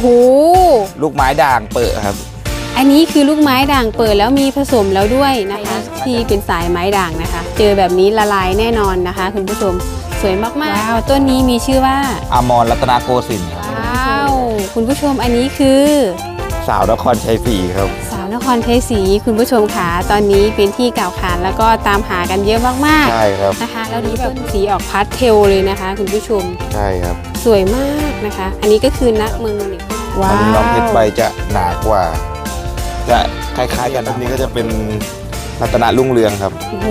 อ้โห ลูกไม้ด่างเปิดครับ อันนี้คือลูกไม้ด่างเปิดแล้วมีผสมแล้วด้วยนะคะ ที่เป็นสายไม้ด่างนะคะ เจอแบบนี้ละลายแน่นอนนะคะ คุณผู้ชมสวยมากๆว้าวต้นนี้มีชื่อว่าอมรรัตนาโกสินทร์ครับว้าวคุณผู้ชมอันนี้คือ สาวนครชัยศรีครับสาวน ครชัยศรีคุณผู้ชมค่ะตอนนี้เป็นที่กล่าวขานแล้วก็ตามหากันเยอะมากใช่ครับๆนะคะแล้วนี้แบบสีออกพาสเทลเลยนะคะ คุณผู้ชมใช่ครับ สวยมากนะคะ อันนี้ก็คือนักเมืองนี่ว้ามันวน้องเพชรใบจะหนากว่า จะคล้ายๆกันอันนี้ก็จะเป็นรัตนารุ่งเรืองครับโอ้โห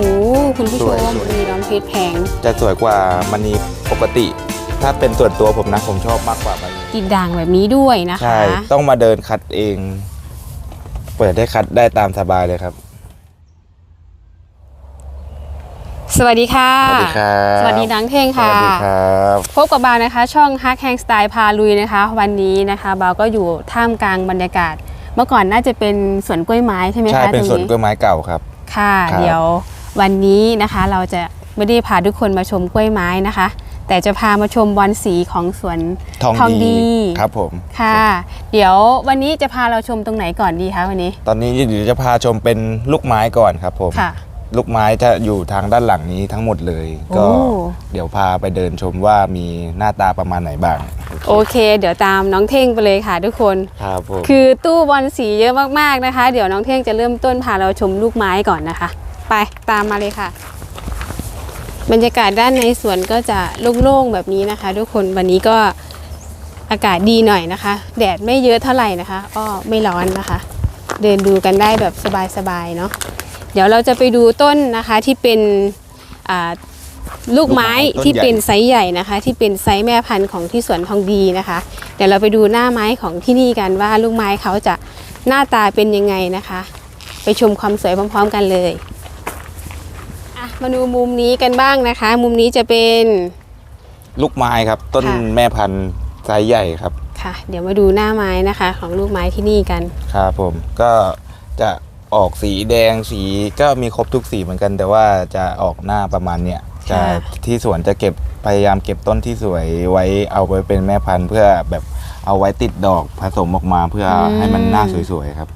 คุณผู้ชสวยมสวยมีน้องเพชรแพงจะสวยกว่ามณีปกติถ้าเป็นส่วนตัวผมนะผมชอบมากกว่ามณีติดด่างแบบนี้ด้วยนะคะ ใช่ ต้องมาเดินคัดเอง เปิดได้คัดได้ตามสบายเลยครับ สวัสดีค่ะ สวัสดีครับ สวัสดีนังเท่งสค่ะวัสดีครับ พบกับบาวนะคะ ช่องฮักแฮงสไตล์พาลุยนะคะ วันนี้นะคะบาวก็อยู่ท่ามกลางบรรยากาศ เมื่อก่อนน่าจะเป็นสวนกล้วยไม้ใช่ไหมใช่คะเป็นตรงสวนกล้วยไม้เก่าครับ ค่ะ ครับ เดี๋ยววันนี้นะคะเราจะไม่ได้พาทุกคนมาชมกล้วยไม้นะคะ แต่จะพามาชมบอลสีของสวนทองทองดีดีครับผมค่ะ เดี๋ยววันนี้จะพาเราชมตรงไหนก่อนดีคะวันนี้ ตอนนี้เดี๋ยวจะพาชมเป็นลูกไม้ก่อนครับผมค่ะลูกไม้จะอยู่ทางด้านหลังนี้ทั้งหมดเลย ก็โอ้เดี๋ยวพาไปเดินชมว่ามีหน้าตาประมาณไหนบ้าง โอเค เดี๋ยวตามน้องเท่งไปเลยค่ะทุกคนครับผมคือตู้บอลสีเยอะมากๆนะคะ เดี๋ยวน้องเท่งจะเริ่มต้นพาเราชมลูกไม้ก่อนนะคะ ไปตามมาเลยค่ะ บรรยากาศด้านในสวนก็จะโล่งๆแบบนี้นะคะ ทุกคนวันนี้ก็อากาศดีหน่อยนะคะ แดดไม่เยอะเท่าไหร่นะคะก็ไม่ร้อนนะคะ เดินดูกันได้แบบสบายๆเนาะเดี๋ยวเราจะไปดูต้นนะคะที่เป็นอ่าลูกไม้ที่เป็นไซส์ใหญ่นะคะ ที่เป็นไซส์แม่พันธุ์ของที่สวนทองดีนะคะ เดี๋ยวเราไปดูหน้าไม้ของที่นี่กันว่าลูกไม้เขาจะหน้าตาเป็นยังไงนะคะ ไปชมความสวยพร้อม ๆ กันเลยอะ มาดูมุมนี้กันบ้างนะคะ มุมนี้จะเป็นลูกไม้ครับ ต้นค่ะแม่พันธุ์ไซส์ใหญ่ครับค่ะ เดี๋ยวมาดูหน้าไม้นะคะ ของลูกไม้ที่นี่กันครับผมก็จะออกสีแดงสีก็มีครบทุกสีเหมือนกัน แต่ว่าจะออกหน้าประมาณเนี้ยจะค่ะที่สวนจะเก็บพยายามเก็บต้นที่สวยไว้เอาไว้เป็นแม่พันธุ์เพื่อแบบเอาไว้ติดดอกผสมออกมาเพื่ออให้มันหน้าสวยๆครับ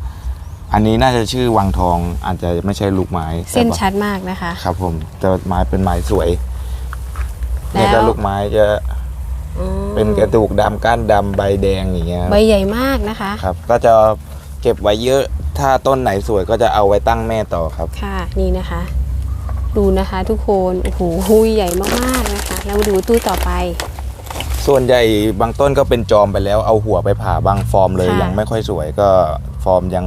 อันนี้น่าจะชื่อวังทองอาจจะไม่ใช่ลูกไม้เส้นแต่ว่าชัดมากนะคะ ครับผมแต่ไม้เป็นไม้สวยแล้วเนี่ยก็ลูกไม้จะอืมเป็นกระดูกดำก้านดำใบแดงอย่างเงี้ยใบใหญ่มากนะคะครับ ก็จะเก็บไว้เยอะถ้าต้นไหนสวยก็จะเอาไว้ตั้งแม่ต่อครับ ค่ะนี่นะคะ ดูนะคะทุกคนโอ้โหหุยใหญ่มากๆนะคะแล้วมาดูตู้ต่อไป ส่วนใหญ่บางต้นก็เป็นจอมไปแล้วเอาหัวไปผ่าบางฟอร์มเลยค่ะยังไม่ค่อยสวยก็ฟอร์มยัง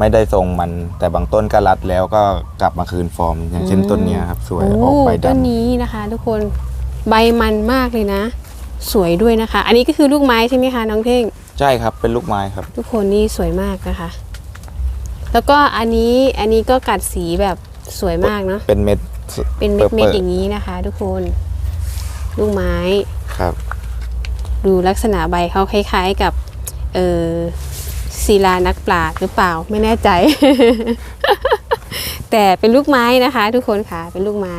ไม่ได้ทรงมัน แต่บางต้นก็รัดแล้วก็กลับมาคืนฟอร์ม อย่างเช่นต้นเนี้ยครับ สวยออกโอ้ใบต้นดำนี้นะคะ ทุกคนใบมันมากเลยนะ สวยด้วยนะคะ อันนี้ก็คือลูกไม้ใช่ไหมคะน้องเท่ง ใช่ครับเป็นลูกไม้ครับ ทุกคนนี่สวยมากนะคะ แล้วก็อันนี้อันนี้ก็กัดสีแบบสวยมากเนาะ เป็นเม็ดเป็นเม็ดปิๆอย่างนี้นะคะ ทุกคน ลูกไม้ ครับ ดูลักษณะใบเขาคล้ายๆกับ เออ ศิลานักปราชญ์หรือเปล่าไม่แน่ใจ แต่เป็นลูกไม้นะคะ ทุกคนค่ะเป็นลูกไม้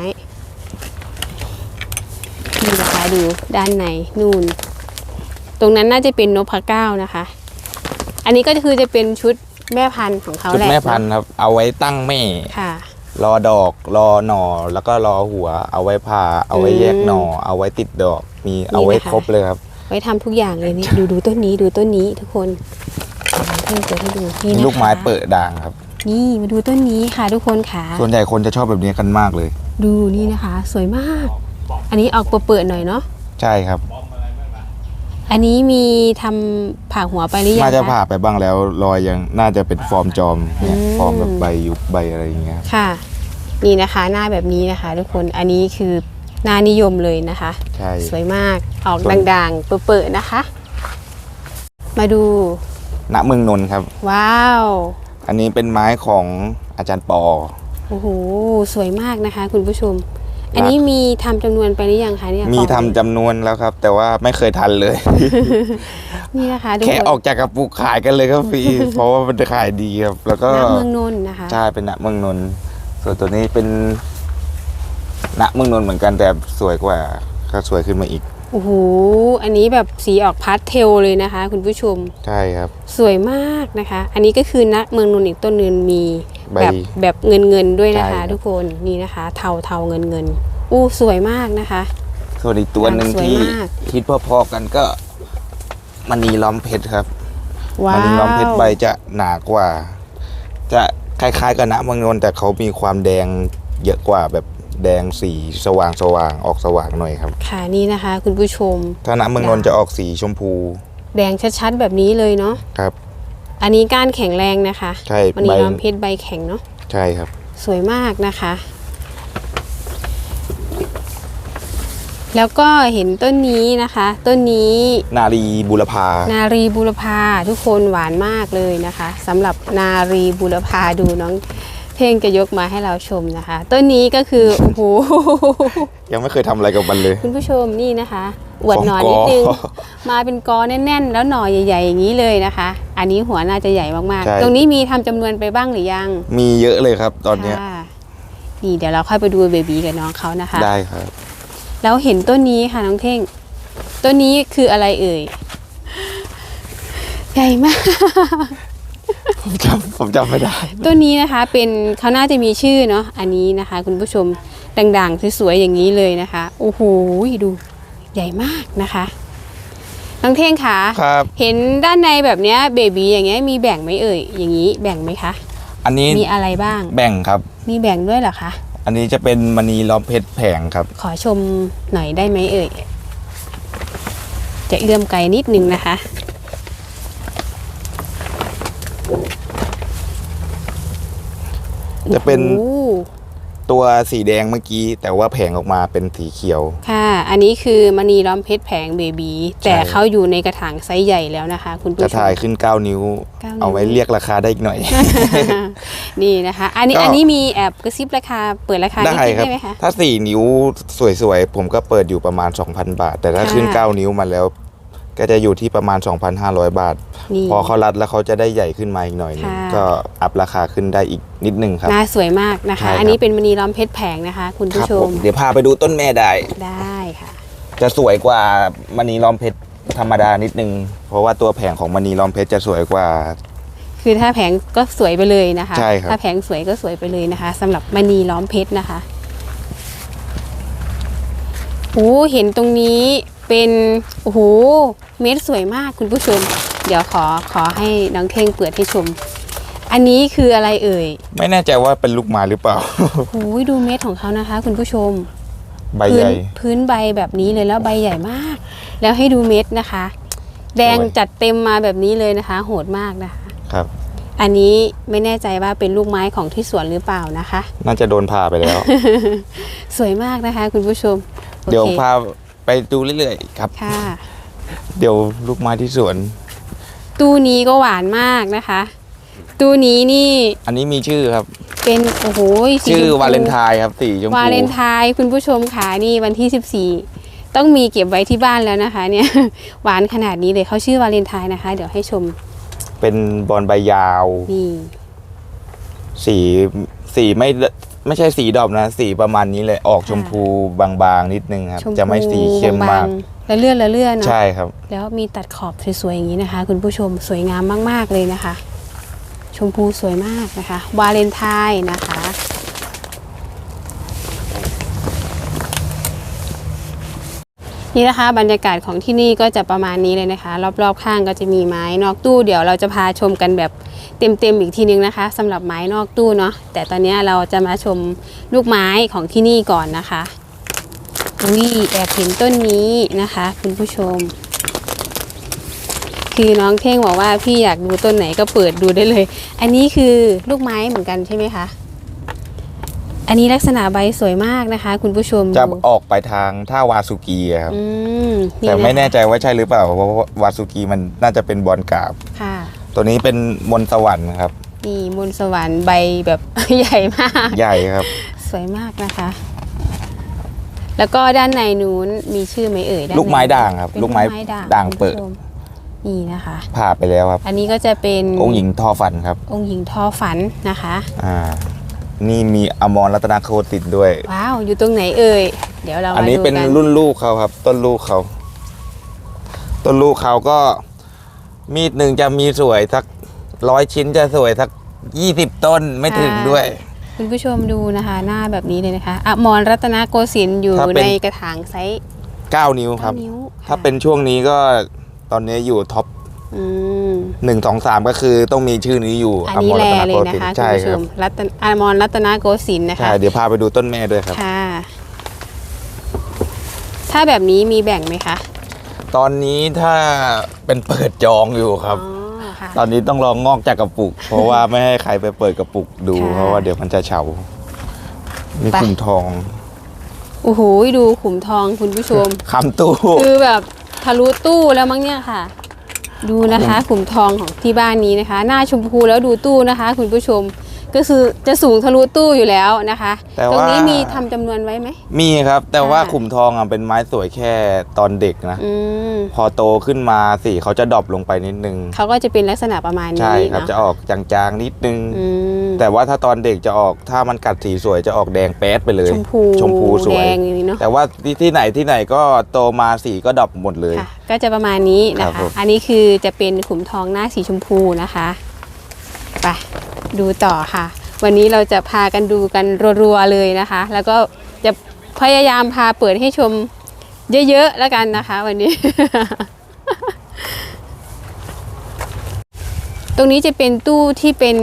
นี่นะคะดูด้านในนู่น ตรงนั้นน่าจะเป็นนพเก้านะคะ อันนี้ก็คือจะเป็นชุดแม่พันธุ์ของเขาชุดแหละแม่พันธุ์ครับ เอาไว้ตั้งแม่ ค่ะ รอดอก รอหน่อ แล้วก็รอหัว เอาไว้ผ่า เอาไว้แยกหน่อ เอาไว้ติดดอก มีเอาไว้นี่นะคะครบเลยครับ ไว้ทำทุกอย่างเลยนี่ดูดูต้นนี้ดูต้นนี้ทุกคน เพิ่มเติมให้ดูนี่นะคะลูกไม้เปิดด่างครับ นี่มาดูต้นนี้ค่ะทุกคนค่ะ ส่วนใหญ่คนจะชอบแบบนี้กันมากเลย ดูนี่นะคะ สวยมาก อันนี้ออกเปิดๆหน่อยเนาะใช่ครับ อันนี้มีทำผ่าหัวไปหรือยังน่าจะคผ่าไปบ้างแล้วรอยยังน่าจะเป็นฟอร์มจอมเนี่ยอืมฟอร์มแบบใบยุบใบอะไรอย่างเงี้ยครับค่ะ นี่นะคะหน้าแบบนี้นะคะ ทุกคนอันนี้คือหน้านิยมเลยนะคะใช่สวยมากออกส่วนด่างๆเปิดๆนะคะ มาดู ณเมืองนนท์ครับ ว้าว อันนี้เป็นไม้ของอาจารย์ปอ โอ้โห สวยมากนะคะ คุณผู้ชม อันนี้มีทำจำนวนไปหรือยังคะเนี่ยมีของทำจำนวนแล้วครับ แต่ว่าไม่เคยทันเลย นี่นะคะทุกแค่คนออกจากกระปุกขายกันเลยครับพี่ เพราะว่ามันขายดีครับ แล้วก็หน้าเมืองนนท์นะคะ ใช่ เป็นณเมืองนนท์ ส่วนตัวนี้เป็นณเมืองนนท์เหมือนกันแต่สวยกว่าก็สวยขึ้นมาอีก โอ้โห อันนี้แบบสีออกพาสเทลเลยนะคะ คุณผู้ชม ใช่ครับ สวยมากนะคะ อันนี้ก็คือนักเมืองนนท์อีกต้นนึงมีใบแบบแบบเงินเงินๆด้วยนะใช่ครัคะบทุกคนนี่นะคะ เทาเทาเงินเงินๆอู้สวยมากนะคะ ส่วนอีกตัวหนึ่งสวยที่มาก คิดพอๆกันก็มณีล้อมเพชรครับว้ามณีล้อมเพชรวใบจะหนากว่า จะคล้ายๆกับณเมืองนนท์แต่เขามีความแดงเยอะกว่าแบบ แดงสีสว่างสว่างๆออกสว่างหน่อยครับค่ะนี่นะคะ คุณผู้ชมถ้าณเมืองนนท์จะออกสีชมพู แดงชัดๆแบบนี้เลยเนาะครับ อันนี้ก้านแข็งแรงนะคะใช่มันนี้ใบล้อมเพชรใบแข็งเนาะใช่ครับ สวยมากนะคะ แล้วก็เห็นต้นนี้นะคะ ต้นนี้นารีบุรพา นารีบุรพาทุกคนหวานมากเลยนะคะสำหรับนารีบุรพาดูน้อง เท่งจะยกมาให้เราชมนะคะ ต้นนี้ก็คือ โอ้โห ยังไม่เคยทำอะไรกับมันเลย คุณผู้ชมนี่นะคะอวดหน่อยของกอนิดนึง มาเป็นกอแน่น ๆ แล้วหน่อใหญ่ ๆ อย่างนี้เลยนะคะ อันนี้หัวน่าจะใหญ่มากใช่ๆตรงนี้มีทำจำนวนไปบ้างหรือยัง มีเยอะเลยครับตอนเนี้ยค่ะนี่เดี๋ยวเราค่อยไปดูเบบีกับน้องเขานะคะ ได้ครับ แล้วเห็นต้นนี้ค่ะน้องเท่ง ต้นนี้คืออะไรเอ่ย ใหญ่มาก ผมจำผมจำไม่ได้ต้นนี้นะคะเป็นเขาน่าจะมีชื่อเนาะอันนี้นะคะ คุณผู้ชมดังๆสวยๆอย่างนี้เลยนะคะโอ้โหดูใหญ่มากนะคะน้องเท่งคะครับ เห็นด้านในแบบเนี้ยเบบีอย่างเงี้ยมีแบ่งไหมเอ่ยอย่างนี้แบ่งไหมคะ อันนี้มีอะไรบ้าง แบ่งครับ มีแบ่งด้วยเหรอคะ อันนี้จะเป็นมณีล้อมเพชรแผงครับ ขอชมหน่อยได้ไหมเอ่ย จะเอื้อมไกลนิดนึงนะคะ จะเป็นโอ้โหตัวสีแดงเมื่อกี้ แต่ว่าแผงออกมาเป็นสีเขียว ค่ะ อันนี้คือมณีล้อมเพชรแผงเบบีแต่เขาอยู่ในกระถางไซส์ใหญ่แล้วนะคะ คุณผู้จะชมถ่ายขึ้น9นิ้วเก้านิ้ว เอาไว้เรียกราคาได้อีกหน่อย นี่นะคะ อันนี้ก็อันนี้มีแอบกระซิบราคาเปิดราคาได้นิดๆครับได้ไหมคะถ้า 4 นิ้วสวยๆ ผมก็เปิดอยู่ประมาณ 2,000 บาท แต่ถ้าค่ะขึ้น 9 นิ้วมาแล้ว ก็จะอยู่ที่ประมาณ 2,500 บาท นี่พอเขารัดแล้วเขาจะได้ใหญ่ขึ้นมาอีกหน่อยหนึงค่ะ ก็อัพราคาขึ้นได้อีกนิดนึงครับ น่าสวยมากนะคะใช่ครับ อันนี้เป็นมณีล้อมเพชรแผงนะคะ คุณคผู้รับชผม มเดี๋ยวพาไปดูต้นแม่ได้ ได้ค่ะ จะสวยกว่ามณีล้อมเพชรธรรมดานิดนึง เพราะว่าตัวแผงของมณีล้อมเพชรจะสวยกว่า คือถ้าแผงก็สวยไปเลยนะคะ ใช่ครับ ถ้าแผงสวยก็สวยไปเลยนะคะสำหรับมณีล้อมเพชรนะคะโอ้เห็นตรงนี้ เป็นโอ้โหเม็ดสวยมากคุณผู้ชม เดี๋ยวขอขอให้น้องเท่งเปิดให้ชม อันนี้คืออะไรเอ่ยไม่แน่ใจว่าเป็นลูกไม้หรือเปล่า โอ้ยดูเม็ดของเขานะคะ คุณผู้ชมใบพื้ใหนญ่พื้นใบแบบนี้เลยแล้วใบใหญ่มาก แล้วให้ดูเม็ดนะคะ แดงสวย จัดเต็มมาแบบนี้เลยนะคะ โหดมากนะคะ ครับ อันนี้ไม่แน่ใจว่าเป็นลูกไม้ของที่สวนหรือเปล่านะคะ น่าจะโดนพาไปแล้ว สวยมากนะคะ คุณผู้ชมโอคเดี๋ยวพา ไปดูเรื่อยๆครับ ค่ะ เดี๋ยวลูกไม้ที่สวน ตู้นี้ก็หวานมากนะคะ ตู้นี้นี่อันนี้มีชื่อครับ เป็นโอ้โหสีชื่อชมพูวาเลนไทน์ครับสีชมพูวาเลนไทน์คุณผู้ชมค่ะนี่วันที่ 14 ต้องมีเก็บไว้ที่บ้านแล้วนะคะ เนี่ย หวานขนาดนี้เลยเขาชื่อวาเลนไทน์นะคะ เดี๋ยวให้ชมเป็นบอลใบยาว นี่ สีสีไม่ ไม่ใช่สีดอกนะ สีประมาณนี้เลยออกชมพูบางๆนิดนึงครับชมพูจะไม่สีเข้มมาก บงๆและเลื่อนและเลื่อนเนาะใช่ครับ แล้วมีตัดขอบสวยๆอย่างนี้นะคะ คุณผู้ชมสวยงามมาก ๆ เลยนะคะ ชมพูสวยมากนะคะวาเลนไทน์นะคะ นี่นะคะบรรยากาศของที่นี่ก็จะประมาณนี้เลยนะคะ รอบๆข้างก็จะมีไม้นอกตู้เดี๋ยวเราจะพาชมกันแบบเต็มๆอีกทีนึงนะคะสำหรับไม้นอกตู้เนาะแต่ตอนนี้เราจะมาชมลูกไม้ของที่นี่ก่อนนะคะอุ้ยแอบเห็นต้นนี้นะคะ คุณผู้ชม คือน้องเท่งบอกว่าพี่อยากดูต้นไหนก็เปิดดูได้เลย อันนี้คือลูกไม้เหมือนกันใช่ไหมคะ อันนี้ลักษณะใบสวยมากนะคะ คุณผู้ชมจะดูออกไปทางท่าวาสุกีอะครับ อืมแต่ไม่ะคะแน่ใจว่าใช่หรือเปล่าเพราะว่าวาสุกีมันน่าจะเป็นบอลกราบ ค่ะ ตัวนี้เป็นมนต์สวรรค์ครับ นี่มนต์สวรรค์ใบแบบ ใหญ่มาก ใหญ่ครับ สวยมากนะคะ แล้วก็ด้านในนู้นมีชื่อไหมเอ่ยด้านในลูกไม้ด่างครับเป็นลูกไม้ด่างเปิด คุณผู้ชมนี่นะคะ ผ่าไปแล้วครับ อันนี้ก็จะเป็นองค์หญิงทอฟันครับองค์หญิงทอฝันนะคะ อ่า นี่มีอมรรัตนโคติดด้วย ว้าว อยู่ตรงไหนเอ่ย เดี๋ยวเราอันมานี้ดูเป็นกันรุ่นลูกเขาครับ ต้นลูกเขา ต้นลูกเขาก็มีดหนึ่งจะมีสวยสักร้อยชิ้นจะสวยสักยี่สิบต้นไม่ถึงด้วย คุณผู้ชมดูนะคะหน้าแบบนี้เลยนะคะอมรรัตนโกสินทร์อยู่ถ้าเป็นในกระถางไซส์9 นิ้วครับเก้านิ้วค่ะถ้าเป็นช่วงนี้ก็ตอนนี้อยู่ท็อป อืมหนึ่งสองสามก็คือต้องมีชื่อนี้อยู่อันนี้มรแลรัตเลยโกนะสินทคะร์คุณใช่ผู้คชรับมรัตนอมรรัตนโกสินทร์นะคะใช่เดี๋ยวพาไปดูต้นแม่ด้วยครับ ค่ะ ถ้าแบบนี้มีแบ่งไหมคะตอนนี้ถ้าเป็นเปิดจองอยู่ครับ อ๋อค่ะ ตอนนี้ต้องลองงอกจากกระปุก เพราะว่าไม่ให้ใครไปเปิดกระปุกดูค่ะเพราะว่าเดี๋ยวมันจะเฉามีไป ขุมทองโอ้โหดูขุมทองคุณผู้ชม คำตู้ คือแบบทะลุตู้แล้วมั้งเนี่ยค่ะ ดูนะคะขุมทองของที่บ้านนี้นะคะ หน้าชมพูแล้วดูตู้นะคะ คุณผู้ชม ก็คือจะสูงทะลุตู้อยู่แล้วนะคะ แต่ตรงว่านี้มีทำจำนวนไว้ไหม มีครับ แต่ว่าค่ะ ขุมทองอะเป็นไม้สวยแค่ตอนเด็กนะ อืมพอโตขึ้นมาสีเขาจะดรอปลงไปนิดนึง เขาก็จะเป็นลักษณะประมาณนี้ใช่ครับเนาะจะออกจางๆนิดนึง อืมแต่ว่าถ้าตอนเด็กจะออกถ้ามันกัดสีสวยจะออกแดงแป๊ดไปเลยชมพูชมพูสวยแดงอย่างนี้เนาะแต่ว่าที่ที่ไหนที่ไหนก็โตมาสีก็ดรอปหมดเลย ค่ะ ก็จะประมาณนี้นะครัคะ บผม อันนี้คือจะเป็นขุมทองหน้าสีชมพูนะคะไป ดูต่อค่ะ วันนี้เราจะพากันดูกันรัวๆเลยนะคะ แล้วก็จะพยายามพาเปิดให้ชมเยอะๆแล้วกันนะคะ วันนี้ ตรงนี้จะเป็นตู้ที่เป็น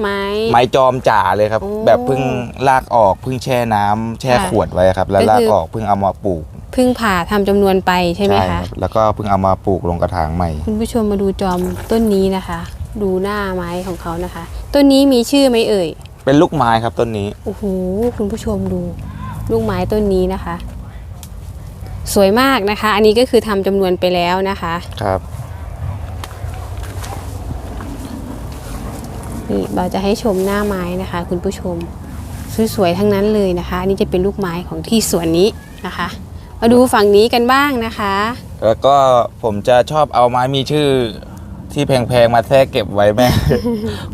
ไม้ ไม้จอมจ๋าเลยครับโอ้แบบเพิ่งลากออกเพิ่งแช่น้ำแช่ค่ะขวดไว้ครับ แล้วก็ลากคือออกเพิ่งเอามาปลูกเพึ่งผ่าทำจำนวนไปใช่ไหมคคะรับแล้วก็เพิ่งเอามาปลูกลงกระถางใหม่ คุณผู้ชมมาดูจอมต้นนี้นะคะ ดูหน้าไม้ของเขานะคะ ต้นนี้มีชื่อไหมเอ่ย เป็นลูกไม้ครับต้นนี้ โอ้โห คุณผู้ชมดู ลูกไม้ต้นนี้นะคะ สวยมากนะคะ อันนี้ก็คือทำจำนวนไปแล้วนะคะ ครับ นี่เราจะให้ชมหน้าไม้นะคะ คุณผู้ชม สวยๆ ทั้งนั้นเลยนะคะ อันนี้จะเป็นลูกไม้ของที่สวนนี้นะคะ มาดูฝั่งนี้กันบ้างนะคะ แล้วก็ผมจะชอบเอาไม้มีชื่อ ที่แพงๆมาแทรกเก็บไว้แม่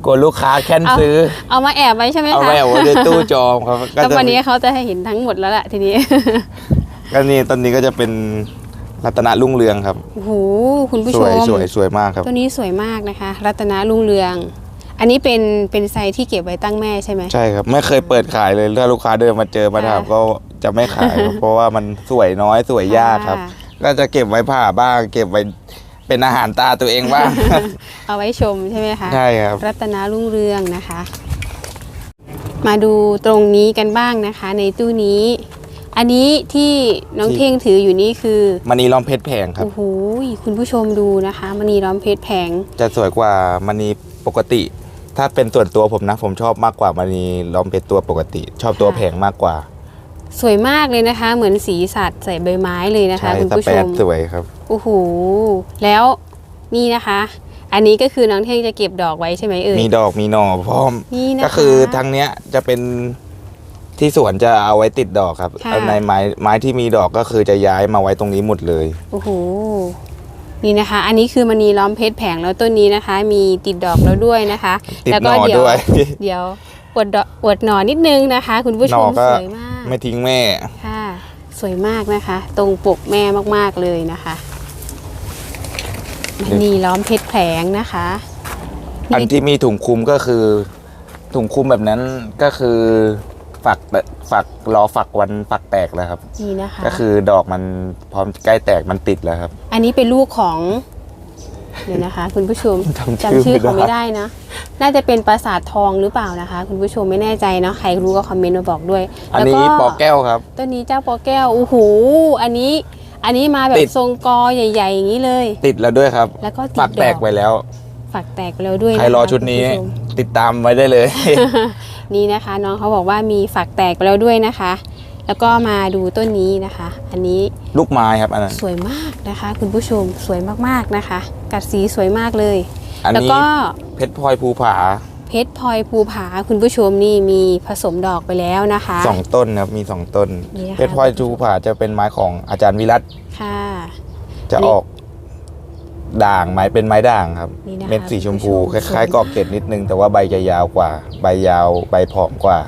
กลัวลูกค้าแค้นเอาซื้อ เอามาแอบไว้ใช่ไหมเอาคะไว้เอาไว้ในตู้จองครับก็แล้วจะวันนี้เขาจะให้เห็นทั้งหมดแล้วแหละทีนี้ ก็นี่ต้นนี้ก็จะเป็นรัตนรุ่งเรืองครับโอ้โหคุณผู้สชวยมสวยสวยมากครับ ตัวนี้สวยมากนะคะ รัตนรุ่งเรือง อันนี้เป็นเป็นไซส์ที่เก็บไว้ตั้งแม่ใช่ไหมใช่ครับ ไม่เคยเปิดขายเลยถ้าลูกค้าเดินมาเจอมาถามค่ะก็จะไม่ขาย เพราะว่ามันสวยน้อยสวยยากครับค่ะก็จะเก็บไว้ผ่าบ้าง เก็บไว้ เป็นอาหารตาตัวเองบ้างเอาไว้ชมใช่ไหมคะใช่ครับ รัตนรุ่งเรืองนะคะ มาดูตรงนี้กันบ้างนะคะ ในตู้นี้ อันนี้ที่น้องที่ เท่งถืออยู่นี่คือมณีล้อมเพชรแพงครับ โอ้โหคุณผู้ชมดูนะคะมณีล้อมเพชรแผง จะสวยกว่ามณีปกติ ถ้าเป็นส่วนตัวผมนะ ผมชอบมากกว่ามณีล้อมเพชรตัวปกติ ชอบตัวแพงมากกว่าสวยมากเลยนะคะ เหมือนสีสัตว์ใส่ใบไม้เลยนะคะ ใช่คุณสผู้แปชดมสวยครับ โอ้โหแล้วนี่นะคะ อันนี้ก็คือน้องเท่งจะเก็บดอกไว้ใช่ไหมเอ่ย มีดอกมีหน่อพร้อม นี่นะคะ ก็คือทางเนี้ยจะเป็นที่สวนจะเอาไว้ติดดอกครับค่ะอันในไม้ไม้ที่มีดอกก็คือจะย้ายมาไว้ตรงนี้หมดเลย โอ้โห นี่นะคะ อันนี้คือมณีล้อมเพชรแผงแล้วต้นนี้นะคะ มีติดดอกแล้วด้วยนะคะ ติดแล้วหน่ก็อเดี๋ยว ด้วย เดี๋ยวอวดดอกอวดหน่อนิดนึงนะคะ คุณผู้หชน่อมก็ สวยมาก ไม่ทิ้งแม่ ค่ะ สวยมากนะคะ ตรงปกแม่มากๆเลยนะคะ มณีล้อมเพชรแผงนะคะ อันที่มีถุงคลุมก็คือ ถุงคลุมแบบนั้นก็คือฝักฝักรอฝักวันฝักแตกแล้วครับนี่นะคะ ก็คือดอกมันพร้อมใกล้แตกมันติดแล้วครับ อันนี้เป็นลูกของเดี๋ยวนะคะ คุณผู้ชมจำชื่อจำชื่อเขาไม่ไม่ได้ได้นะ น่าจะเป็นปราสาททองหรือเปล่านะคะ คุณผู้ชมไม่แน่ใจเนาะใครรู้ก็คอมเมนต์มาบอกด้วย อันแล้วนี้ก็ปอแก้วครับต้นนี้เจ้าปอแก้วโอ้โหอันนี้ อันนี้มาแบติบด ทรงกอใหญ่ ๆ อย่างนี้เลย ติดแล้วด้วยครับแล้วก็ติฝัดกดแตอกกไปแล้ว ฝักแตกไปแล้วด้วยใครรอชุดนี้คุณผู้ชม ติดตามไว้ได้เลย นี่นะคะน้องเขาบอกว่ามีฝักแตกไปแล้วด้วยนะคะ แล้วก็มาดูต้นนี้นะคะ อันนี้ลูกไม้ครับอันนั้นสวยมากนะคะ คุณผู้ชมสวยมากๆนะคะ กัดสีสวยมากเลย อันแล้วนี้ก็เพชรพลอยภูผา เพชรพลอยภูผาคุณผู้ชมนี่มีผสมดอกไปแล้วนะคะสองต้นครับมีสองต้นนี่นะคะเพชรพลอยภูผาจะเป็นไม้ของอาจารย์วิรัตค่ะ จะนี่ออกด่างไม้เป็นไม้ด่างครับนี่นะคะเม็ดสีชมพูคุณคผู้ชมล้ายๆกอกเกตนิดนึง แต่ว่าใบจะยาวกว่า ใบยาวใบผอมกว่า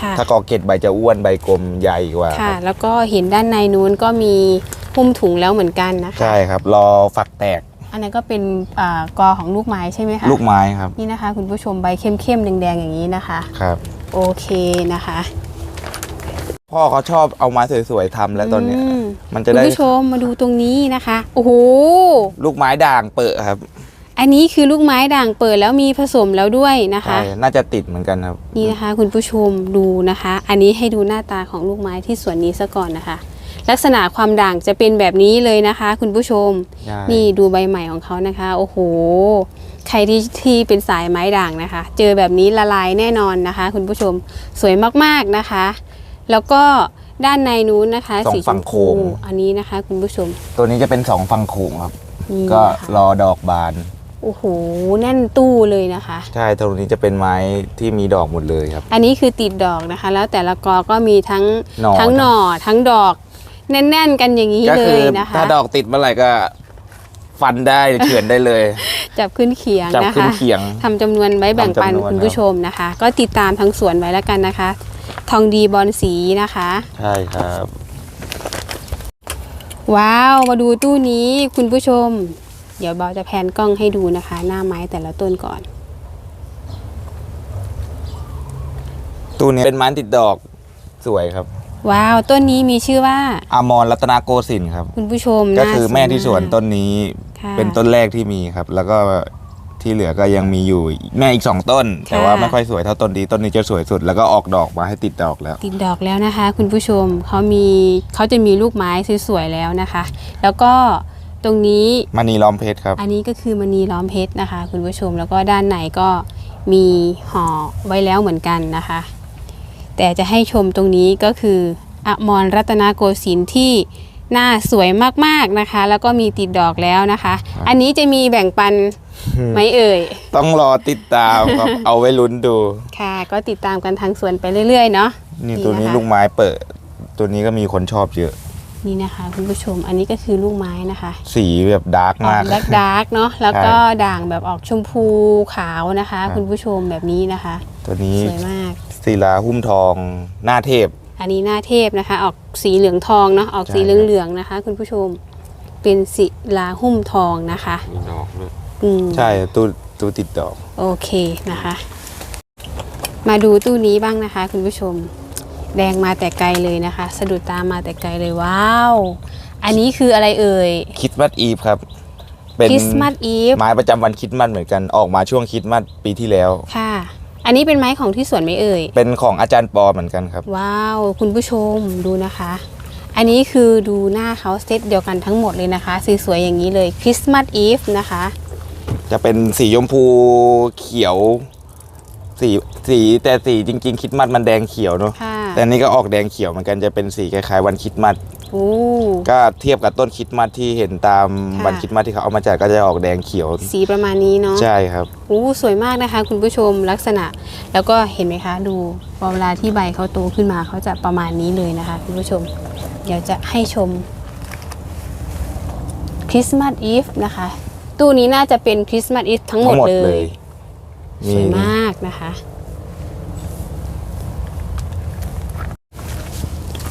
ค่ะถ้ากอกเกตใบจะอ้วนใบกลมใหญ่กว่าคค่ะรับแล้วก็เห็นด้านในนู้นก็มีหุ้มถุงแล้วเหมือนกันนะคะใช่ครับ รอฝักแตก อันนั้นก็เป็นอากอของลูกไม้ใช่ไหมคะลูกไม้ครับนี่นะคะ คุณผู้ชมใบเข้มๆแดงๆอย่างนี้นะคะครับ โอเคนะคะ พ่อเขาชอบเอาไม้สวยๆทำแล้วตอนเนี้ยมมันจะคุณได้ผู้ชมมาดูตรงนี้นะคะโอ้โหลูกไม้ด่างเปิดครับ อันนี้คือลูกไม้ด่างเปิดแล้วมีผสมแล้วด้วยนะคะใช่น่าจะติดเหมือนกันครับ นี่นะคะ คุณผู้ชมดูนะคะ อันนี้ให้ดูหน้าตาของลูกไม้ที่สวนนี้ซะก่อนนะคะ ลักษณะความด่างจะเป็นแบบนี้เลยนะคะ คุณผู้ชม ใช่ นี่ดูใบใหม่ของเขานะคะ โอ้โห ใครที่ที่เป็นสายไม้ด่างนะคะ เจอแบบนี้ละลายแน่นอนนะคะ คุณผู้ชมสวยมากๆนะคะ แล้วก็ด้านในนู้นนะคะสองสีชฝั่งมโค้พูง อันนี้นะคะ คุณผู้ชมตัวนี้จะเป็นสองฟังโขงครับ นี่ก็นะคะรอดอกบาน โอ้โหแน่นตู้เลยนะคะ ใช่ตรงนี้จะเป็นไม้ที่มีดอกหมดเลยครับ อันนี้คือติดดอกนะคะ แล้วแต่ละกอก็มีทั้งหน่อทั้งหน่อทั้งดอก แน่นๆกันอย่างนี้ก็เลคืยนะคะ ถ้าดอกติดเมื่อไหร่ก็ ฟันได้เฉือนได้เลย จับขึ้นเขียงจับนะขึ้นคะเขียง ทำจำนวนไว้แบ่งปันทำจำนวน คุณผู้ชมนะคะ ก็ติดตามทั้งสวนไว้แล้วกันนะคะ ทองดีบอลสีนะคะ ใช่ครับ ว้าว มาดูตู้นี้คุณผู้ชม เดี๋ยวเบาจะแพนกล้องให้ดูนะคะ หน้าไม้แต่ละต้นก่อน ตู้นี้เป็นไม้ติดดอกสวยครับ ว้าวต้นนี้มีชื่อว่าอามรรัตนาโกสินทร์ครับ คุณผู้ชมก็น่าคือแม่ที่สวนมากต้นนี้ค่ะเป็นต้นแรกที่มีครับ แล้วก็ที่เหลือก็ยังมีอยู่แม่อีกสองต้น แต่ว่าไม่ค่อยสวยเท่าต้นนี้ต้นนี้จะสวยสุด แล้วก็ออกดอกมาให้ติดดอกแล้ว ติดดอกแล้วนะคะ คุณผู้ชมเขามีเขาจะมีลูกไม้สวยๆแล้วนะคะ แล้วก็ตรงนี้ มณีล้อมเพชรครับ อันนี้ก็คือมณีล้อมเพชรนะคะ คุณผู้ชมแล้วก็ด้านในก็มีห่อไว้แล้วเหมือนกันนะคะ แต่จะให้ชมตรงนี้ก็คืออมรรัตนโกสินทร์ที่หน้าสวยมากๆนะคะ แล้วก็มีติดดอกแล้วนะคะครับอันนี้จะมีแบ่งปันไหมเอ่ย ต้องรอติดตามครับเอาไว้ลุ้นดู ค่ะ ก็ติดตามกันทางสวนไปเรื่อยๆเนาะนี่นี่ตัวนี้นะคะลูกไม้เปิด ตัวนี้ก็มีคนชอบเยอะ นี่นะคะคุณผู้ชมอันนี้ก็คือลูกไม้นะคะสีแบบดาร์กออมากกดักดาร์กเนาะแล้วก็ด่างแบบออกชมพูขาวนะคะครับคุณผู้ชมแบบนี้นะคะ ตัวนี้สวยมาก ศิลาหุ้มทอง หน้าเทพ อันนี้หน้าเทพนะคะ ออกสีเหลืองทองเนาะออกสีใช่ครับ เหลืองๆนะคะ คุณผู้ชมเป็นศิลาหุ้มทองนะคะมีดอกด้วยอืมใช่ตู้ตู้ติดดอก โอเคนะคะ มาดูตู้นี้บ้างนะคะ คุณผู้ชม แดงมาแต่ไกลเลยนะคะ สะดุดตามาแต่ไกลเลยว้าว อันนี้คืออะไรเอ่ยคริสต์มาสอีฟครับ เป็นคริสต์มาสอีฟไม้ประจำวันคริสต์มาสเหมือนกัน ออกมาช่วงคริสต์มาสปีที่แล้ว ค่ะ อันนี้เป็นไม้ของที่สวนไหมเอ่ย เป็นของอาจารย์ปอเหมือนกันครับ ว้าว คุณผู้ชมดูนะคะ อันนี้คือดูหน้าเขาเซตเดียวกันทั้งหมดเลยนะคะ สีสวยๆอย่างนี้เลยคริสต์มาสอีฟนะคะ จะเป็นสีชมพูเขียว สีสีแต่สีจริง ๆคริสต์มาสมันแดงเขียวเนาะค่ะ แต่อันนี้ก็ออกแดงเขียวเหมือนกันจะเป็นสีคล้ายๆวันคริสต์มาส โอ้ก็เทียบกับต้นคริสต์มาสที่เห็นตามค่ะวันคริสต์มาสที่เขาเอามาจัดก็จะออกแดงเขียว สีประมาณนี้เนาะใช่ครับโอ้สวยมากนะคะ คุณผู้ชมลักษณะ แล้วก็เห็นไหมคะดูพอเวลาที่ใบเขาโตขึ้นมาเขาจะประมาณนี้เลยนะคะ คุณผู้ชม เดี๋ยวจะให้ชมคริสต์มาสอีฟนะคะ ตู้นี้น่าจะเป็นคริสต์มาสอีฟทั้งหมดเลย สวยมากนะคะ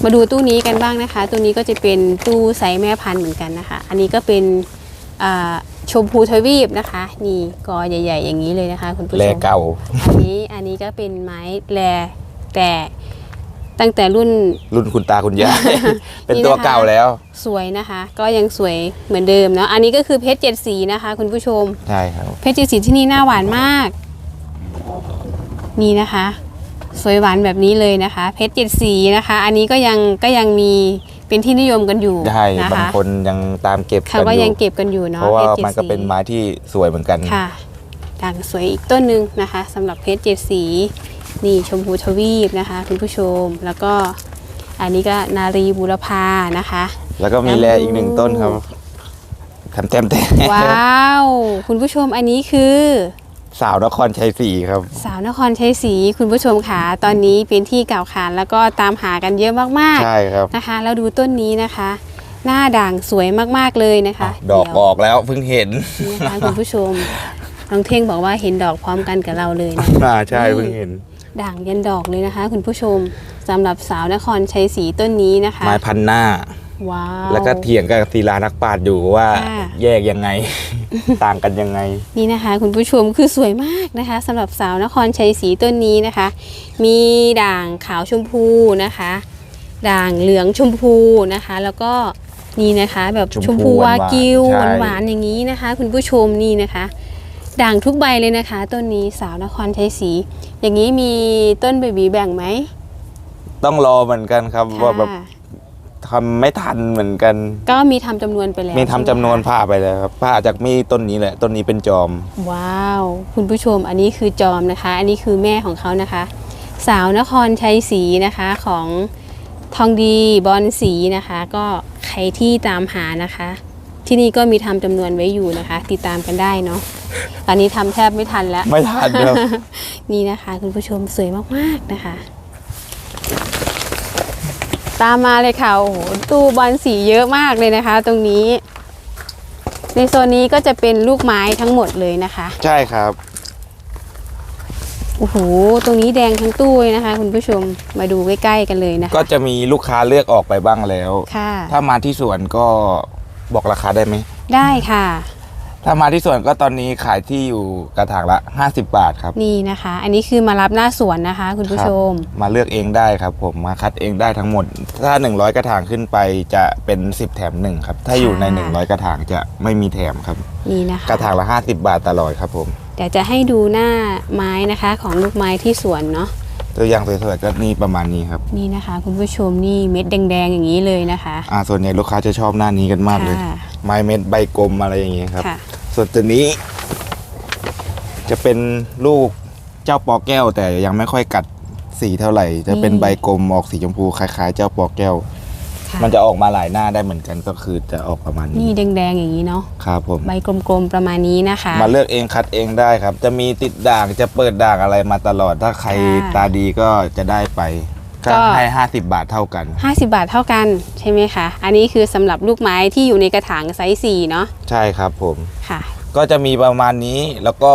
มาดูตู้นี้กันบ้างนะคะ ตู้นี้ก็จะเป็นตู้ไซส์แม่พันธุ์เหมือนกันนะคะ อันนี้ก็เป็นอ่าชมพูทวีปนะคะ นี่กอใหญ่ ๆ อย่างนี้เลยนะคะ คุณผู้ชแลมเก่า อันนี้อันนี้ก็เป็นไม้แลแต่ตั้งแต่รุ่นรุ่นคุณตาคุณยายเป็นนี่ตัวนะคะเก่าแล้ว สวยนะคะ ก็ยังสวยเหมือนเดิมเนาะอันนี้ก็คือเพชรเจ็ดสีนะคะ คุณผู้ชมใช่ครับเพชรเจ็ดสีที่นี่หน้าหวานมาก นี่นะคะ สวยหวานแบบนี้เลยนะคะ เพชรเจ็ดสีนะคะ อันนี้ก็ยังก็ยังมีเป็นที่นิยมกันอยู่ใช่นะบางคะคนยังตามเก็บเขากันก็อยังยู่เก็บกันอยู่เนาะเพราะว่าพชจ็ดมันก็สี เป็นไม้ที่สวยเหมือนกัน ค่ะด่างสวยอีกต้นหนึ่งนะคะสำหรับเพชรเจ็ดสี นี่ชมพูทวีปนะคะคุณผู้ชมแล้วก็อันนี้ก็นารีบุรพานะคะ แล้วก็มีแลอีกหนึ่งต้นครับแถมแถมแถมว้าว คุณผู้ชมอันนี้คือ สาวนครชัยศรีครับ สาวนครชัยศรีคุณผู้ชมค่ะตอนนี้เป็นที่กล่าวขานแล้วก็ตามหากันเยอะมากใช่ครับๆนะคะ แล้วดูต้นนี้นะคะ หน้าด่างสวยมากๆเลยนะคะดอกเยวออกแล้วเพิ่งเห็นนี่นะคะคุณผู้ชมน้องเท่งบอกว่าเห็นดอกพร้อมกันกับเราเลยนะอ่าใช่เพิ่งเห็น ด่างยันดอกเลยนะคะ คุณผู้ชมสำหรับสาวนครชัยศรีต้นนี้นะคะไม้พันหน้า ว้าวแล้วก็เถียงกับศิลานักปราชญ์อยู่ว่าค่ะแยกยังไง ต่างกันยังไง นี่นะคะ คุณผู้ชมคือสวยมากนะคะสำหรับสาวนครชัยศรีต้นนี้นะคะ มีด่างขาวชมพูนะคะ ด่างเหลืองชมพูนะคะ แล้วก็นี่นะคะแบบชมพูชมพูวากิวหวานๆใช่หวานๆอย่างนี้นะคะ คุณผู้ชมนี่นะคะด่างทุกใบเลยนะคะ ต้นนี้สาวนครชัยศรีอย่างนี้มีต้นเบบีแบ่งไหมต้องรอเหมือนกันครับว่าแบบค่ะ ทำไม่ทันเหมือนกัน ก็มีทำจำนวนไปแล้วมีทำใช่ไหจำนวนคะผ่าไปแล้วครับผ่าจากมีต้นนี้แหละต้นนี้เป็นจอม ว้าว คุณผู้ชมอันนี้คือจอมนะคะ อันนี้คือแม่ของเขานะคะ สาวนครชัยศรีนะคะของทองดีบอลสีนะคะ ก็ใครที่ตามหานะคะ ที่นี่ก็มีทำจำนวนไว้อยู่นะคะ ติดตามกันได้เนาะตอนนี้ทำแทบไม่ทันแล้ว ไม่ทันครับ นี่นะคะ คุณผู้ชมสวยมากๆนะคะ ตามมาเลยค่ะโอ้โหตู้บอลสีเยอะมากเลยนะคะ ตรงนี้ ในโซนนี้ก็จะเป็นลูกไม้ทั้งหมดเลยนะคะใช่ครับโอ้โหตรงนี้แดงทั้งตู้เลยนะคะ คุณผู้ชมมาดูใกล้ๆกันเลยนะคะก็จะมีลูกค้าเลือกออกไปบ้างแล้ว ค่ะ ถ้ามาที่สวนก็บอกราคาได้ไหมได้ค่ะ ถ้ามาที่สวนก็ตอนนี้ขายที่อยู่กระถางละ 50 บาทครับ นี่นะคะ อันนี้คือมารับหน้าสวนนะคะ คุณผู้ชม มาเลือกเองได้ครับ ผมมาคัดเองได้ทั้งหมด ถ้า 100 กระถางขึ้นไปจะเป็น 10 แถมหนึ่งครับ ถ้าอยู่ในค่ะ100 กระถางจะไม่มีแถมครับ นี่นะคะ กระถางละ 50 บาทตลอดครับผม เดี๋ยวจะให้ดูหน้าไม้นะคะของลูกไม้ที่สวนเนาะ ตัวอย่างสวยๆก็นี่ประมาณนี้ครับนี่นะคะ คุณผู้ชมนี่เม็ดแดงๆอย่างนี้เลยนะคะ อ่าส่วนใหญ่ลูกค้าจะชอบหน้านี้กันมากเลย ค่ะไม้เม็ดใบกลมอะไรอย่างเงี้ยครับ ค่ะ ส่วนตัวนี้ จะเป็นลูกเจ้าปอแก้ว แต่ยังไม่ค่อยกัดสีเท่าไหร่ จะเป็นนี่ใบกลมออกสีชมพูคล้ายๆ เจ้าปอแก้วค่ะ มันจะออกมาหลายหน้าได้เหมือนกันก็คือจะออกประมาณนี่นี้แดงๆอย่างนี้เนาะครับผมใบกลมๆประมาณนี้นะคะ มาเลือกเองคัดเองได้ครับ จะมีติดด่างจะเปิดด่างอะไรมาตลอด ถ้าใครค่ะตาดีก็จะได้ไปก็ก็ให้ 50 บาทเท่ากัน 50 บาทเท่ากันใช่ไหมคะ อันนี้คือสำหรับลูกไม้ที่อยู่ในกระถางไซส์4เนาะใช่ครับผมค่ะ ก็จะมีประมาณนี้แล้วก็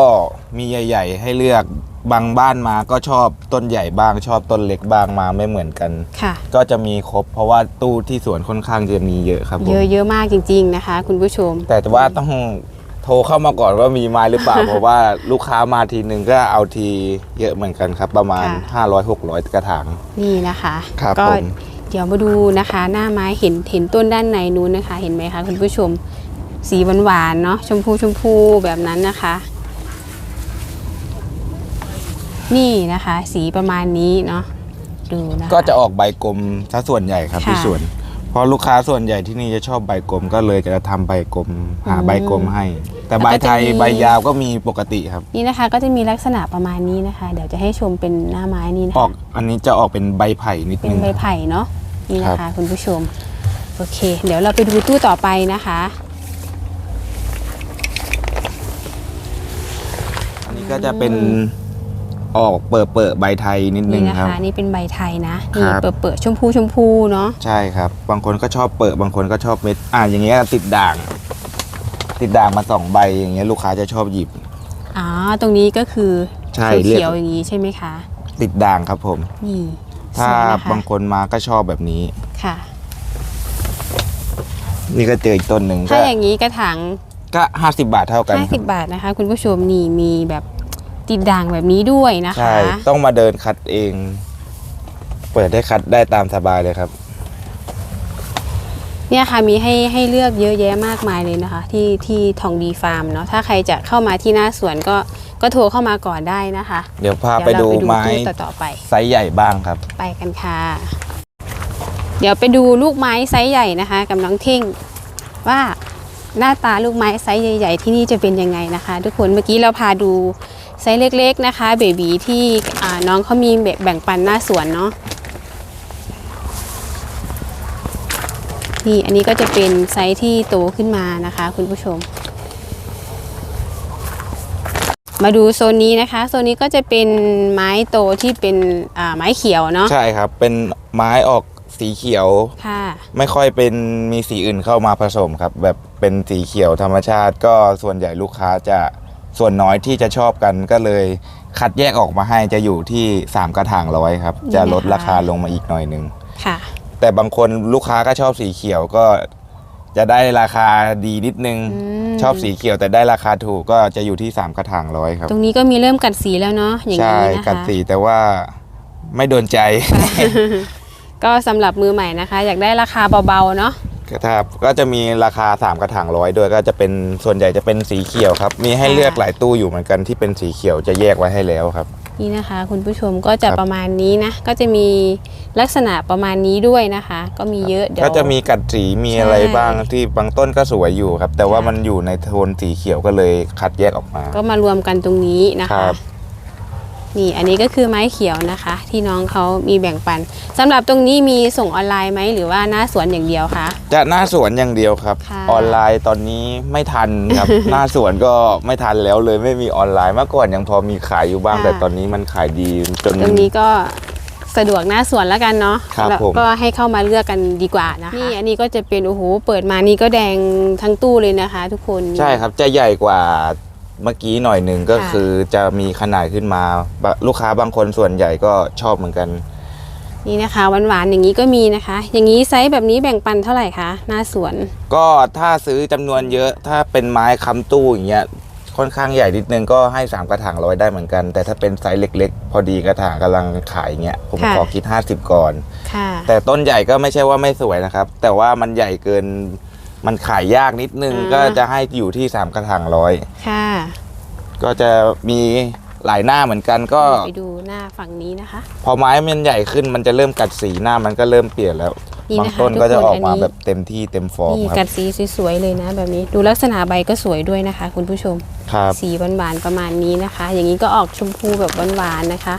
มีใหญ่ ๆ ให้เลือก บางบ้านมาก็ชอบต้นใหญ่บ้าง ชอบต้นเล็กบ้างมาไม่เหมือนกัน ค่ะ ก็จะมีครบ เพราะว่าตู้ที่สวนค่อนข้างจะมีเยอะครับผมเยอะเยอะมากจริง ๆนะคะ คุณผู้ชม แต่ว่าต้องโทรเข้ามาก่อนว่ามีไม้หรือเปล่า เพราะว่าลูกค้ามาทีหนึ่งก็เอาทีเยอะเหมือนกันครับ ประมาณค่ะ500-600 กระถาง นี่นะคะครับก็ผมเดี๋ยวมาดูนะคะ หน้าไม้เห็นเห็นต้นด้านในนู้นนะคะ เห็นไหมคะคุณผู้ชม สีหวานๆเนาะชมพูชมพูแบบนั้นนะคะ นี่นะคะ สีประมาณนี้เนาะดูนะคะ ก็จะออกใบกลมถ้าส่วนใหญ่ครับค่ะ ที่สวนเพราะลูกค้าส่วนใหญ่ที่นี่จะชอบใบกลมก็เลยจะทำใบกลมหาอืมใบกลมให้ แต่แล้วใบก็จะไทยมีใบยาวก็มีปกติครับ นี่นะคะก็จะมีลักษณะประมาณนี้นะคะ เดี๋ยวจะให้ชมเป็นหน้าไม้นี่นะออคะกอันนี้จะออกเป็นใบไผ่นิดเป็นนึง ใบไผ่เนาะนี่นะครัคะ บ คุณผู้ชมโอเค เดี๋ยวเราไปดูตู้ต่อไปนะคะ อันนี้ก็จะเป็น ออกเปิดเปิดใบไทยนิดนึนี่งนะครับคะนี่เป็นใบไทยนะนี่ครับ เปิดเปิดชมพูชมพูเนาะใช่ครับ บางคนก็ชอบเปิดบางคนก็ชอบเม็ด อ่าอย่างเงี้ยติดด่าง ติดด่างมาสองใบอย่างเงี้ยลูกค้าจะชอบหยิบ อ๋อตรงนี้ก็คือใช่เรียก เขียวๆอย่างนี้ใช่ไหมคะติดด่างครับผม นี่ถ้าสวยนะคะบางคนมาก็ชอบแบบนี้ ค่ะ นี่ก็เจออีกต้นหนึ่งถ้าก็อย่างนี้กระถางก็ห้าสิบบาทเท่ากันครับ50 บาทนะคะ คุณผู้ชมนี่มีแบบ ติดด่างแบบนี้ด้วยนะคะ ใช่ ต้องมาเดินคัดเอง เปิดได้คัดได้ตามสบายเลยครับ เนี่ยค่ะมีให้ให้เลือกเยอะแยะมากมายเลยนะคะ ที่ที่ทองดีฟาร์มเนาะถ้าใครจะเข้ามาที่หน้าสวนก็ก็โทรเข้ามาก่อนได้นะคะเดี๋ยวพาเดี๋ยวไปเราดูไปดูไม้ตู้ต่อๆไป ไซส์ใหญ่บ้างครับ ไปกันค่ะ เดี๋ยวไปดูลูกไม้ไซส์ใหญ่นะคะ กับน้องเท่งว่าหน้าตาลูกไม้ไซส์ใหญ่ ๆ ที่นี่จะเป็นยังไงนะคะ ทุกคนเมื่อกี้เราพาดู ไซส์เล็กๆนะคะเบบีที่อ่าน้องเขามีแบ่งปันหน้าสวนเนาะนี่อันนี้ก็จะเป็นไซส์ที่โตขึ้นมานะคะคุณผู้ชม มาดูโซนนี้นะคะ โซนนี้ก็จะเป็นไม้โตที่เป็นอ่าไม้เขียวเนาะใช่ครับ เป็นไม้ออกสีเขียวค่ะไม่ค่อยเป็นมีสีอื่นเข้ามาผสมครับ แบบเป็นสีเขียวธรรมชาติ ก็ส่วนใหญ่ลูกค้าจะ ส่วนน้อยที่จะชอบกันก็เลยคัดแยกออกมาให้จะอยู่ที่ 3 กระถางร้อยครับ จะลดราคาลงมาอีกหน่อยหนึ่งค่ะ แต่บางคนลูกค้าก็ชอบสีเขียวก็จะได้ราคาดีนิดนึงมชอบสีเขียวแต่ได้ราคาถูกก็จะอยู่ที่ 3 กระถางร้อยครับ ตรงนี้ก็มีเริ่มกัดสีแล้วเนาะอย่างใช่นี้นะคะกัดสีแต่ว่าไม่โดนใจ ก็สำหรับมือใหม่นะคะ อยากได้ราคาเบาๆเนาะครับก็จะมีราคา 3 กระถางร้อยด้วยก็จะเป็นส่วนใหญ่จะเป็นสีเขียวครับ มีให้เลือกหลายตู้อยู่เหมือนกันที่เป็นสีเขียวจะแยกไว้ให้แล้วครับ นี่นะคะ คุณผู้ชมก็จะครับ ประมาณนี้นะ ก็จะมีลักษณะประมาณนี้ด้วยนะคะ ก็มีเยอะเดี๋ยว ก็จะมีกัดสีมีใช่อะไรบ้างที่บางต้นก็สวยอยู่ครับ แต่ว่าค่ะมันอยู่ในโทนสีเขียวก็เลยคัดแยกออกมา ก็มารวมกันตรงนี้นะคคะ รับ นี่อันนี้ก็คือไม้เขียวนะคะ ที่น้องเขามีแบ่งปันสำหรับตรงนี้มีส่งออนไลน์ไหมหรือว่าหน้าสวนอย่างเดียวคะ จะหน้าสวนอย่างเดียวครับค่ะออนไลน์ตอนนี้ไม่ทันครับ หน้าสวนก็ไม่ทันแล้วเลยไม่มีออนไลน์เมื่อก่อนยังพอมีขายอยู่บ้างค่ะแต่ตอนนี้มันขายดีจนตรงนี้ก็สะดวกหน้าสวนแล้วกันเนาะครับแล้วผมก็ให้เข้ามาเลือกกันดีกว่านะคะนี่อันนี้ก็จะเป็นโอ้โหเปิดมานี่ก็แดงทั้งตู้เลยนะคะ ทุกคนใช่ครับจะใหญ่กว่า เมื่อกี้หน่อยหนึ่งก็ค่ะคือจะมีขนาดขึ้นมาบะลูกค้าบางคนส่วนใหญ่ก็ชอบเหมือนกัน นี่นะคะหวานๆอย่างนี้ก็มีนะคะ อย่างนี้ไซส์แบบนี้แบ่งปันเท่าไหร่คะหน้าสวน ก็ถ้าซื้อจำนวนเยอะถ้าเป็นไม้ค้ำตู้อย่างเงี้ยค่อนข้างใหญ่นิดนึงก็ให้ 3 กระถางร้อยได้เหมือนกัน แต่ถ้าเป็นไซส์เล็ก ๆ พอดีกระถางกำลังขายเงี้ยผมค่ะขอคิด 50 ก่อนค่ะแต่ต้นใหญ่ก็ไม่ใช่ว่าไม่สวยนะครับ แต่ว่ามันใหญ่เกิน มันขายยากนิดนึงอ่าก็จะให้อยู่ที่3กระถางร้อยค่ะ ก็จะมีหลายหน้าเหมือนกันก็ไปดูหน้าฝั่งนี้นะคะ พอไม้มันใหญ่ขึ้นมันจะเริ่มกัดสีหน้ามันก็เริ่มเปลี่ยนแล้วนี่บางนะคะต้นก็จะทุกคนออกมาอันนี้แบบเต็มที่เต็มฟอร์มนี่คกัรับดสีสวยๆเลยนะ แบบนี้ดูลักษณะใบก็สวยด้วยนะคะ คุณผู้ชมครับสีหวานๆประมาณนี้นะคะ อย่างนี้ก็ออกชมพูแบบหวานๆนะคะ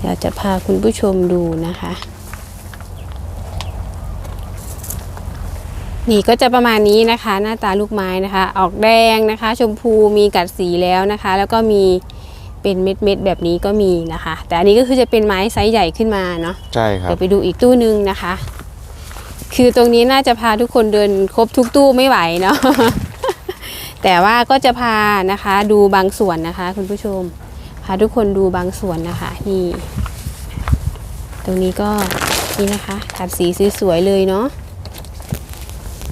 เดี๋ยวจะพาคุณผู้ชมดูนะคะ นี่ก็จะประมาณนี้นะคะ หน้าตาลูกไม้นะคะ ออกแดงนะคะ ชมพูมีกัดสีแล้วนะคะ แล้วก็มีเป็นเม็ดๆแบบนี้ก็มีนะคะ แต่อันนี้ก็คือจะเป็นไม้ไซส์ใหญ่ขึ้นมาเนาะใช่ครับเดี๋ยวไปดูอีกตู้นึงนะคะ คือตรงนี้น่าจะพาทุกคนเดินครบทุกตู้ไม่ไหวเนาะแต่ว่าก็จะพานะคะ ดูบางส่วนนะคะ คุณผู้ชมพาทุกคนดูบางส่วนนะคะนี่ ตรงนี้ก็นี่นะคะขัดสีสวยๆเลยเนาะ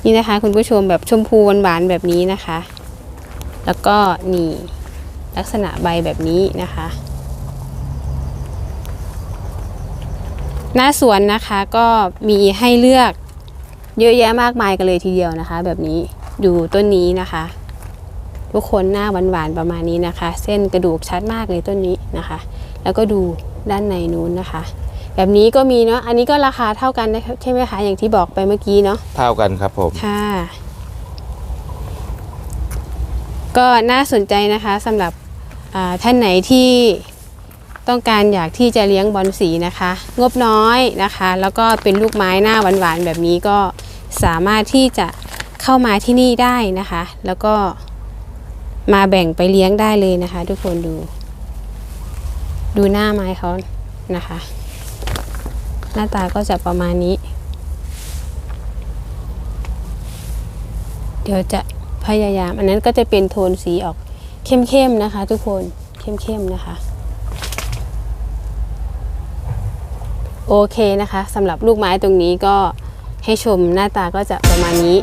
นี่นะคะ คุณผู้ชมแบบชมพูหวานๆแบบนี้นะคะ แล้วก็นี่ลักษณะใบแบบนี้นะคะ หน้าสวนนะคะก็มีให้เลือกเยอะแยะมากมายกันเลยทีเดียวนะคะ แบบนี้ดูต้นนี้นะคะ ทุกคนหน้าหวานๆประมาณนี้นะคะ เส้นกระดูกชัดมากเลยต้นนี้นะคะ แล้วก็ดูด้านในนู้นนะคะ แบบนี้ก็มีเนาะอันนี้ก็ราคาเท่ากันนะใช่ไหมคะอย่างที่บอกไปเมื่อกี้เนาะเท่ากันครับผมค่ะ ก็น่าสนใจนะคะสำหรับอ่าท่านไหนที่ต้องการอยากที่จะเลี้ยงบอลสีนะคะ งบน้อยนะคะ แล้วก็เป็นลูกไม้หน้าหวานๆแบบนี้ก็สามารถที่จะเข้ามาที่นี่ได้นะคะ แล้วก็มาแบ่งไปเลี้ยงได้เลยนะคะ ทุกคนดู ดูหน้าไม้เขานะคะ หน้าตาก็จะประมาณนี้ เดี๋ยวจะพยายาม อันนั้นก็จะเป็นโทนสีออกเข้มๆนะคะ ทุกคนเข้มๆนะคะ โอเคนะคะสำหรับลูกไม้ตรงนี้ก็ให้ชมหน้าตาก็จะประมาณนี้